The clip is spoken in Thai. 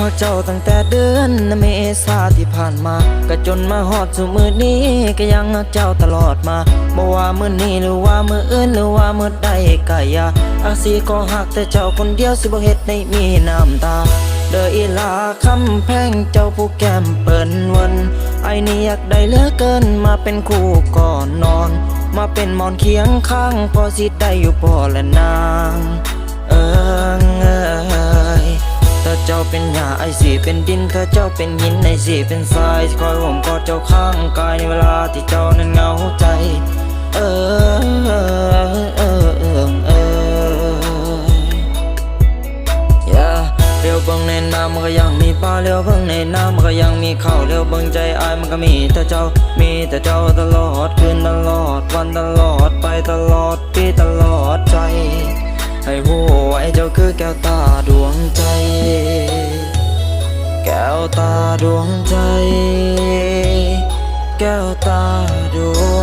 พอเจ้าตั้งแต่เดือนเมษาที่ผ่านมา ก็จนมาฮอดสู่มือนี้ก็ยังรักเจ้าตลอดมาบ่ว่ามื้อนี้หรือว่ามื้ออื่นหรือว่ามื้อใดก็อย่าอาสีก็หักแต่เจ้าคนเดียวสิบ่เฮ็ดให้มีน้ำตาเดออีลาคำแพงเจ้าผู้แก้มเปิ้นวันไอ้นี่อยากได้เหลือเกินมาเป็นคู่ก่อนนอน มาเป็นหมอนเคียงข้างพอสิได้อยู่พอและนา เป็นหญ้าไอสีเป็นดินถ้าเจ้าเป็นหินไอสีเป็นทรายคอยห่มกอดเจ้าข้างกายในเวลาที่เจ้านั้นเหงาใจ เออเออเออเออเออเลี้ยวเบิ่งในน้ำมันก็ยังมีปลาเลี้ยวเบิ่งในน้ำมันก็ยังมีข้าวเลี้ยวเบิ่งใจอายมันก็มีแต่เจ้ามีแต่เจ้าตลอดคืนตลอดวันตลอดไปตลอดปีตลอดใจให้หูไว้เจ้าคือแก้วตาดวงใจ ดวงใจ แก้วตาดวง